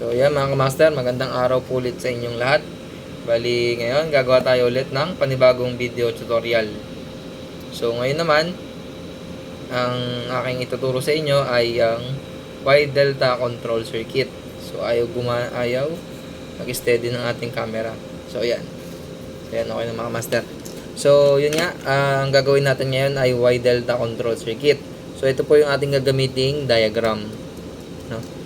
So yan mga kamaster, magandang araw po ulit sa inyong lahat. Bali ngayon, gagawa tayo ulit ng panibagong video tutorial. So ngayon naman, ang aking ituturo sa inyo ay ang Y Delta Control Circuit. So ayaw guma ayaw mag-steady ng ating camera. So ayan. So ayan, okay na mga master. So yun nga, ah, ang gagawin natin ngayon ay Y Delta Control Circuit. So ito po yung ating gagamiting diagram. No?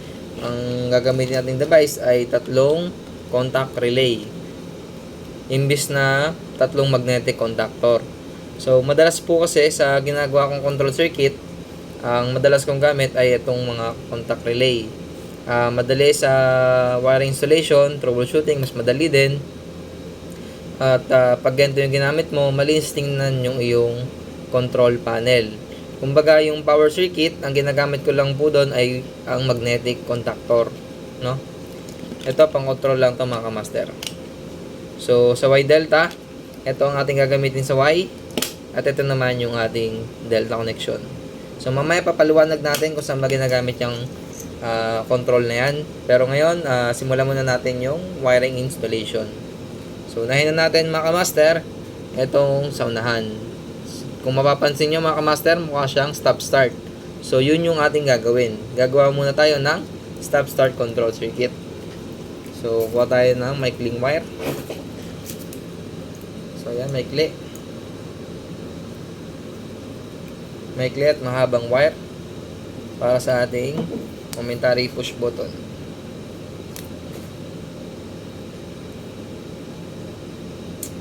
Ang gagamitin nating device ay tatlong contact relay. Imbis na tatlong magnetic contactor. So, madalas po kasi sa ginagawa kong control circuit, ang madalas kong gamit ay itong mga contact relay. Ah, madali sa wiring installation, troubleshooting, mas madali din. At ah, pag ganito yung ginamit mo, malinis tingnan yung iyong control panel. Kumbaga, yung power circuit, ang ginagamit ko lang po doon ay ang magnetic contactor. No? Ito, pang control lang to mga kamaster. So, sa Y delta, ito ang ating gagamitin sa Y. At ito naman yung ating delta connection. So, mamaya papaliwanag natin kung saan ba ginagamit yung ah, control na yan. Pero ngayon, ah, simulan muna natin yung wiring installation. So, unahin na natin mga kamaster, itong saunahan. Kung mapapansin nyo mga kamaster, mukha siyang stop-start. So, yun yung ating gagawin. Gagawa muna tayo ng stop-start control circuit. So, kuha tayo ng maikling wire. So, ayan, maikli. Maikli at mahabang wire para sa ating momentary push button.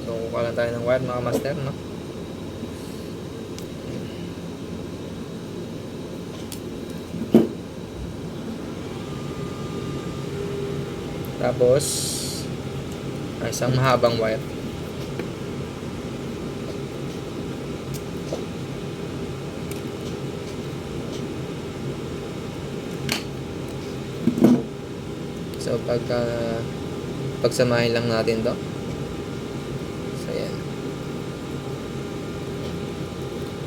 So, kuha lang tayo ng wire mga master, no? Tapos, isang mahabang wire. So, pagka pagsamahin lang natin to. So, yan.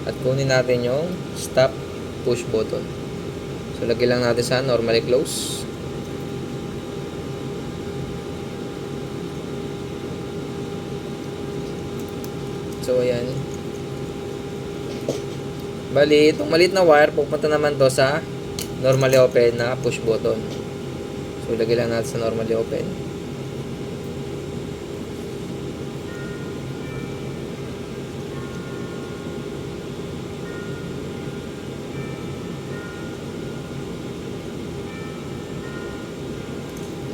At kunin natin yung stop push button. So, lagay lang natin sa normally close. So, ayan. Bali, itong maliit na wire, pupunta naman to sa normally open na push button. So, ilagay lang natin sa normally open.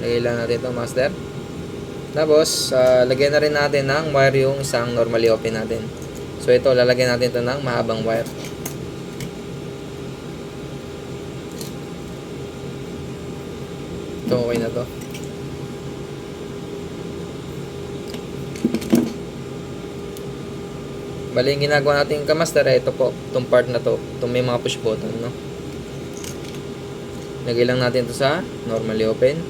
Lagay lang natin ito, master. Tapos, ah, lagyan na rin natin ng wire yung isang normally open natin. So, ito, lalagyan natin ito ng mahabang wire. Ito, okay na to. Bali, yung ginagawa natin kamaster, eh, ito po, itong part na to, itong may mga push button, no? Lagay lang natin ito sa normally open.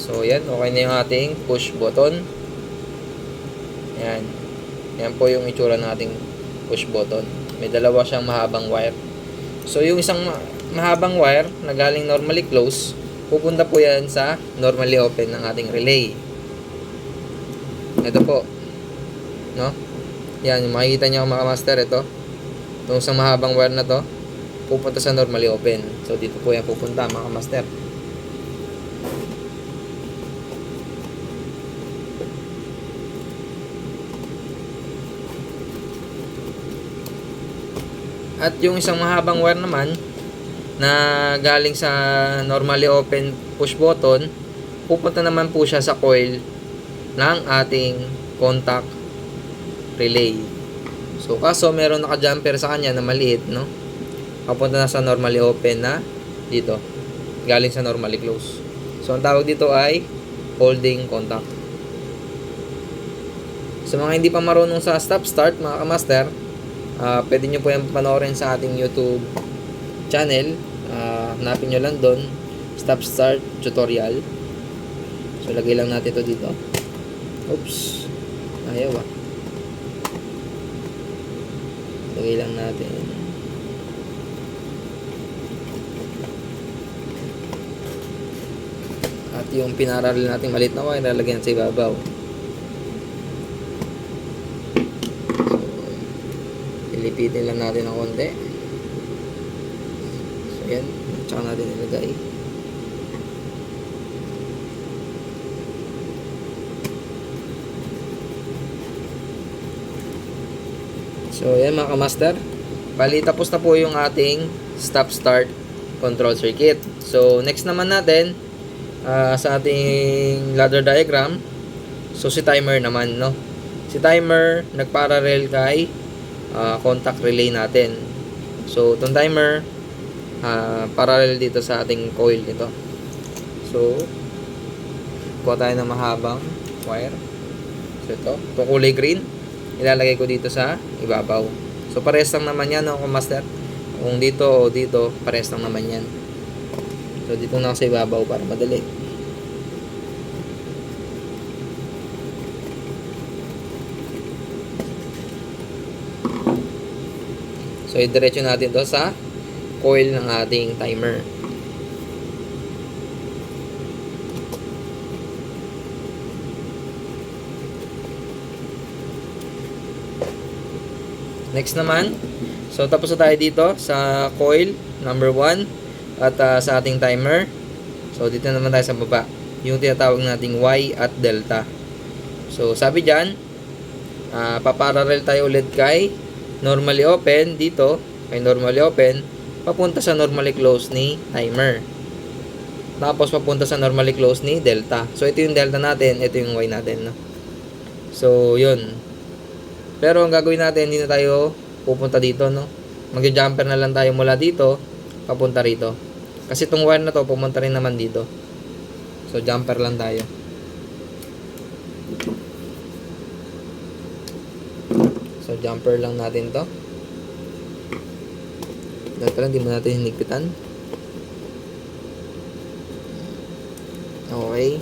So, yan. Okay na yung ating push button. Yan. Yan po yung itsura ng ating push button. May dalawa siyang mahabang wire. So, yung isang mahabang wire na galing normally close, pupunta po yan sa normally open ng ating relay. Ito po. No? Yan, makikita nyo mga master ito. Itong isang mahabang wire na to, pupunta sa normally open. So, dito po yan pupunta mga master. At yung isang mahabang wire naman na galing sa normally open push button, pupunta naman po siya sa coil ng ating contact relay. So kaso meron naka-jumper sa kanya na maliit, no? Papunta na sa normally open na dito. Galing sa normally close. So ang tawag dito ay holding contact. Sa mga hindi pa marunong sa stop start mga kamaster, Ah, pwede nyo po yung panoorin sa ating YouTube channel. Ah, hanapin nyo lang doon. Stop Start Tutorial. So, lagay lang natin ito dito. Oops. Ayaw ah. Lagay lang natin. At yung pinararil natin maliit na wire, lalagyan sa ibabaw. So, ilipitin lang natin ng konti. So, yan. Tsaka natin ilagay. So, yan mga kamaster. Bali, tapos na po yung ating stop-start control circuit. So, next naman natin, ah, sa ating ladder diagram, so si timer naman, no? Si timer, nagparallel kay ah, contact relay natin. So, itong timer, ah, parallel dito sa ating coil nito. So, kuha tayo ng mahabang wire. So, ito, itong kulay green, ilalagay ko dito sa ibabaw. So, pares lang naman yan, no, master. Kung dito o dito, pares lang naman yan. So, dito na sa ibabaw para madali. So, idiretso natin to sa coil ng ating timer. Next naman, so tapos na tayo dito sa coil number 1 at ah, sa ating timer. So dito naman tayo sa baba, yung tinatawag nating Y at delta. So sabi diyan, ah paparallel tayo ulit kay normally open dito, kay normally open, papunta sa normally close ni timer. Tapos papunta sa normally close ni delta. So ito yung delta natin, ito yung Y natin, no. So, yun. Pero ang gagawin natin, hindi na tayo pupunta dito, no? Mag-jumper na lang tayo mula dito, papunta rito. Kasi itong wire na to, pumunta rin naman dito. So, jumper lang tayo. So, jumper lang natin to. Dahil lang, hindi mo natin hinigpitan. Okay.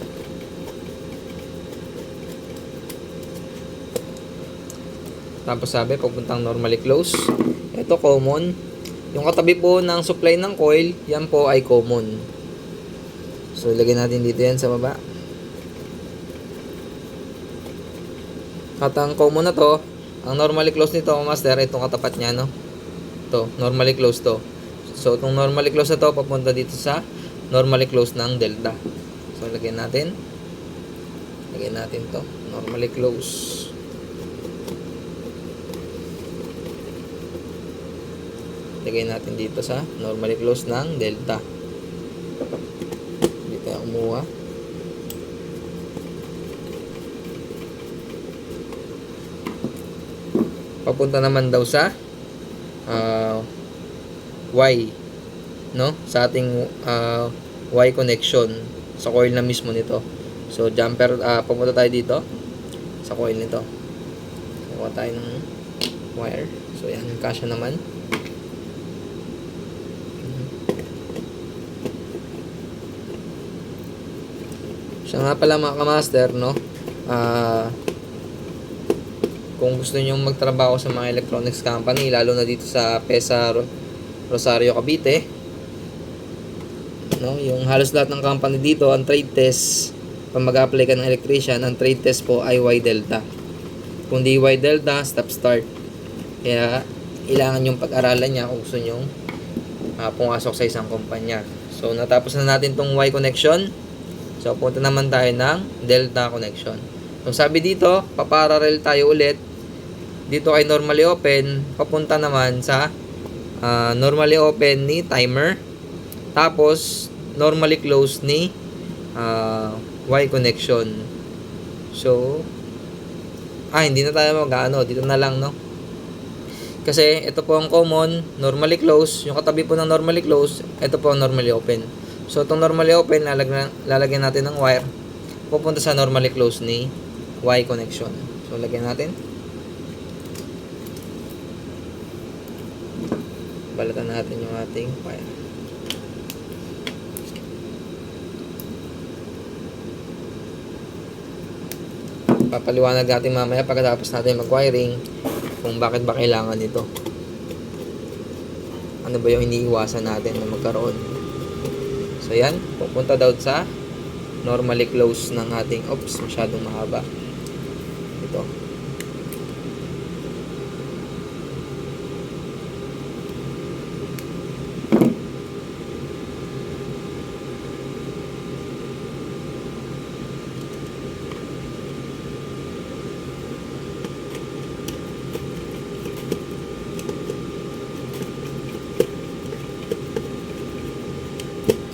Tapos sabi, papuntang normally close. Ito common. Yung katabi po ng supply ng coil, yan po ay common. So, ilagay natin dito yan sa baba. At ang common na to, ang normally close nito, master, itong katapat niya, no? To, normally close to. So, itong normally close na to, papunta dito sa normally close ng delta. So, lagyan natin. Lagyan natin to. Normally close. Lagay natin dito sa normally close ng delta. Hindi tayo kumuha. Papunta naman daw sa ah, Y no sa ating ah, Y connection sa coil na mismo nito. So jumper ah, papunta tayo dito sa coil nito. Kuha tayo ng wire. So yan, kasya naman. Siya nga pala mga kamaster, no? Ah, kung gusto niyo magtrabaho sa mga electronics company, lalo na dito sa PESA Rosario Cavite, no? Yung halos lahat ng company dito, ang trade test, pag mag-apply ka ng electrician, ang trade test po ay Y Delta. Kung di Y Delta, stop start. Kaya, kailangan yung pag-aralan niya kung gusto nyo ah, pumasok sa isang kumpanya. So, natapos na natin tong Y connection. So, punta naman tayo ng delta connection. So, sabi dito, paparallel tayo ulit. Dito ay normally open. Papunta naman sa ah, normally open ni timer. Tapos, normally close ni ah, Y connection. So, ah, hindi na tayo mag-ano. Dito na lang, no? Kasi, ito po ang common, normally close. Yung katabi po ng normally close, ito po ang normally open. So, itong normally open, lalagyan, lalagyan natin ng wire. Pupunta sa normally close ni Y connection. So, lagyan natin. Balatan natin yung ating wire. Papaliwanag natin mamaya pagkatapos natin mag-wiring kung bakit ba kailangan ito. ano ba yung iniiwasan natin na magkaroon. So yan, pupunta daw sa normally close ng ating, oops, masyadong mahaba. Ito.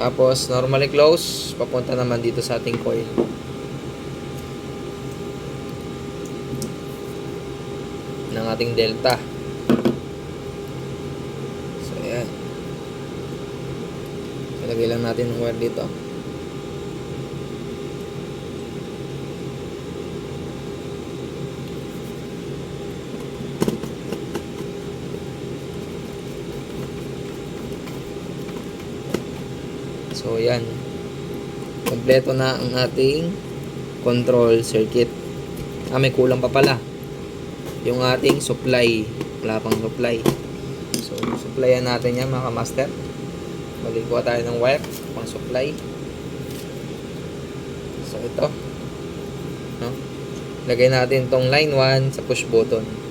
Tapos, normally close, papunta naman dito sa ating coil. ng ating delta. So, ayan. Ilagay lang natin ng wire dito. So, yan. Kompleto na ang ating control circuit. Ah, may kulang pa pala. Yung ating supply. Wala pang supply. So, supplyan natin yan mga master. Balik kuha tayo ng wire pang supply. So, ito. No? Lagay natin tong line 1 sa push button.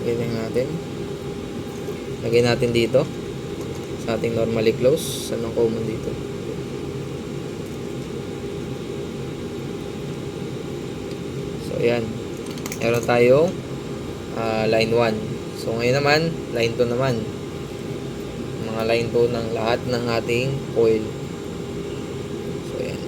Lagay lang natin. Lagay natin dito. Sa ating normally close. Saan ang common dito? So, ayan. Meron tayong ah, line 1. So, ngayon naman, line 2 naman. Mga line 2 ng lahat ng ating coil. So, ayan.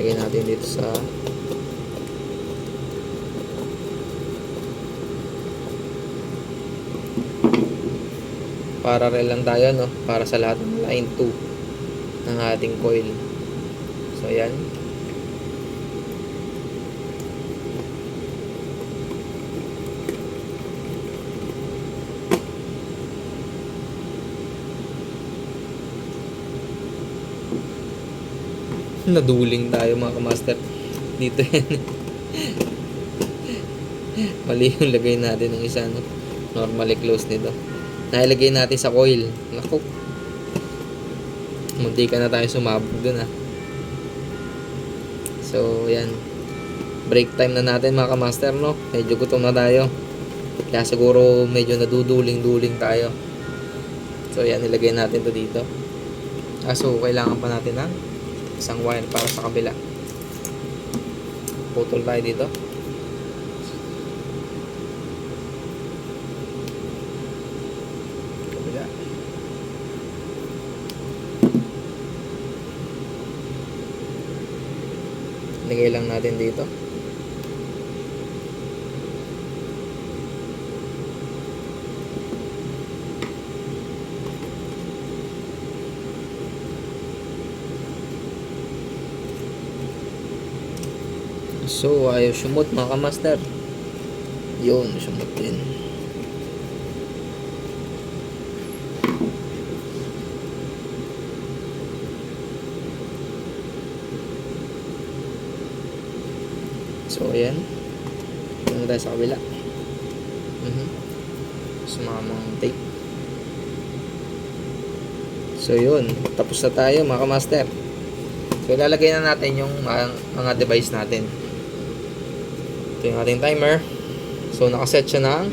Lagay natin dito sa parallel lang tayo no? Para sa lahat ng line 2 ng ating coil. So ayan naduling tayo mga kamaster dito yan mali yung lagay natin ng isa no normally close nito. Nailagay natin sa coil. Naku. Munti ka na tayo sumabog dun ah. So yan. Break time na natin mga kamaster no? Medyo gutom na tayo. Kaya siguro medyo naduduling-duling tayo. So yan. Nilagay natin to dito. Ah so kailangan pa natin ng isang wire para sa kabila putol tayo dito. Kabila. Lagay lang natin dito So, ayaw sumot mga kamaster. Yun, sumot din. So, ayan. Ito tayo sa kabila. Mhm. Sumamang tape. So, yun. Tapos na tayo mga kamaster. So, ilalagay na natin yung mga, mga device natin. Ito yung ating timer. So, nakaset siya ng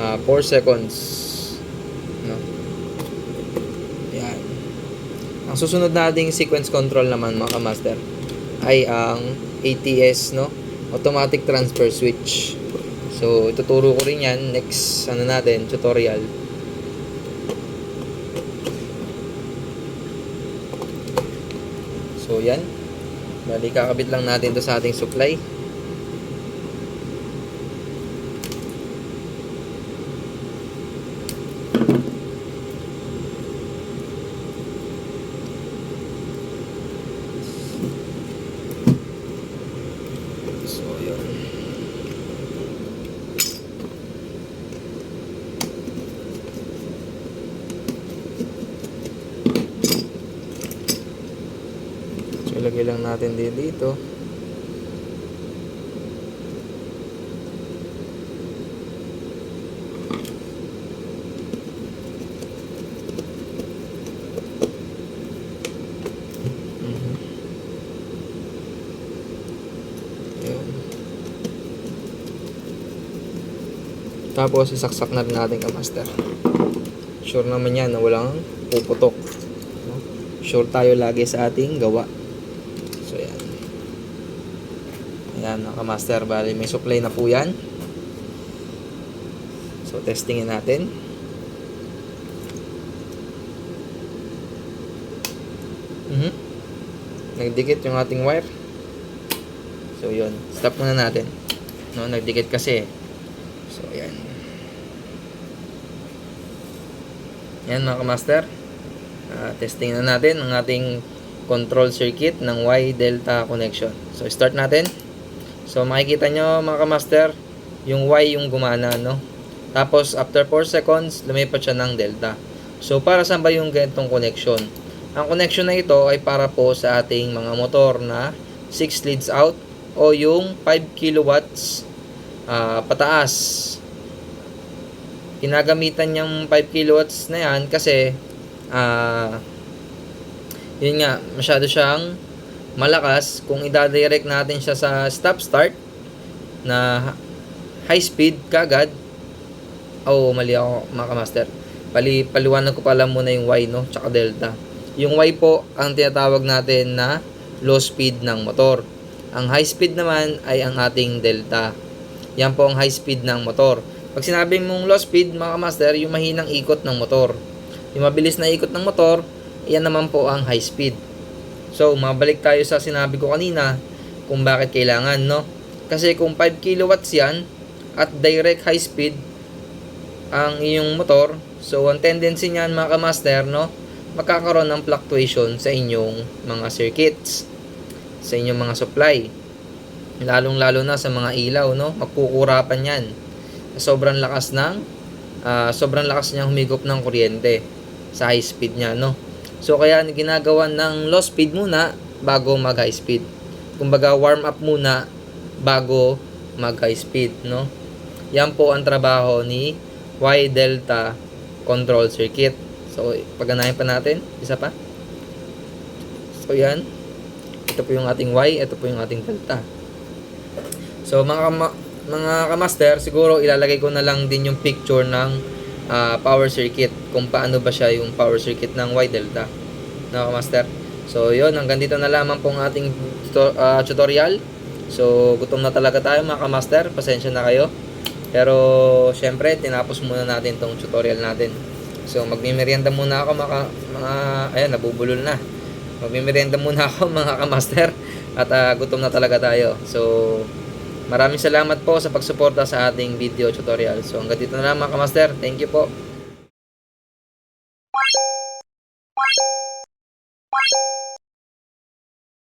ah, 4 seconds. No? Yan. Ang susunod nating sequence control naman mga kamaster ay ang ATS, no? Automatic Transfer Switch. So, ituturo ko rin yan next, ano natin, tutorial. So, yan. Bali, kakabit lang natin to sa ating supply. So, yun. Ilagay lang natin din dito. Mhm. Tapos, isaksak na rin natin ka master. Sure naman yan na walang puputok. Sure tayo lagi sa ating gawa. So, yan. Ayan, naka-master. Bali, may supply na po yan. So, testingin natin. Mhm. Nagdikit yung ating wire. So, yun. Stop muna natin. No, nagdikit kasi. So, ayan. Yan mga kamaster. Ah, testing na natin ang ating control circuit ng Y delta connection. So start natin. So makikita nyo mga kamaster, yung Y yung gumana no. Tapos after 4 seconds, lumipat siya ng delta. So para saan ba yung ganitong connection? Ang connection na ito ay para po sa ating mga motor na 6 leads out o yung 5 kilowatts ah, pataas ginagamitan niyang 5 kilowatts na yan kasi ah yun nga masyado siyang malakas kung idadirect natin siya sa stop start na high speed kagad oh mali ako mga kamaster. Pali, paliwanag ko pala muna yung Y no? Tsaka delta. Yung Y po ang tinatawag natin na low speed ng motor. Ang high speed naman ay ang ating delta. Yan po ang high speed ng motor. Pag sinabi mong low speed, mga master, yung mahinang ikot ng motor. Yung mabilis na ikot ng motor, yan naman po ang high speed. So, mabalik tayo sa sinabi ko kanina kung bakit kailangan, no? Kasi kung 5 kilowatts yan at direct high speed ang iyong motor, so ang tendency niyan mga kamaster, no? Magkakaroon ng fluctuation sa inyong mga circuits, sa inyong mga supply. Lalong-lalo na sa mga ilaw, no? Magkukurapan yan sobrang lakas ng ah, sobrang lakas niya humigop ng kuryente sa high speed niya no so kaya ginagawa ng low speed muna bago mag high speed. Kumbaga warm up muna bago mag high speed no? Yan po ang trabaho ni Y delta control circuit. So pagganahin pa natin. Isa pa. So yan. Ito po yung ating Y ito po yung ating delta. So mga mga kamaster, siguro ilalagay ko na lang din yung picture ng ah, power circuit kung paano ba siya yung power circuit ng Y delta. No, kamaster. So, yun, hanggang dito na lamang pong ating ah, tutorial. So, gutom na talaga tayo mga kamaster. Pasensya na kayo. Pero, syempre, tinapos muna natin tong tutorial natin. So, magmimerienda muna ako mga, mga ayan, nabubulol na. Magmimerienda muna ako mga kamaster. At ah, gutom na talaga tayo. So, Maraming salamat po sa pagsuporta sa ating video tutorial. So hanggang dito na lang mga kamaster. Thank you po.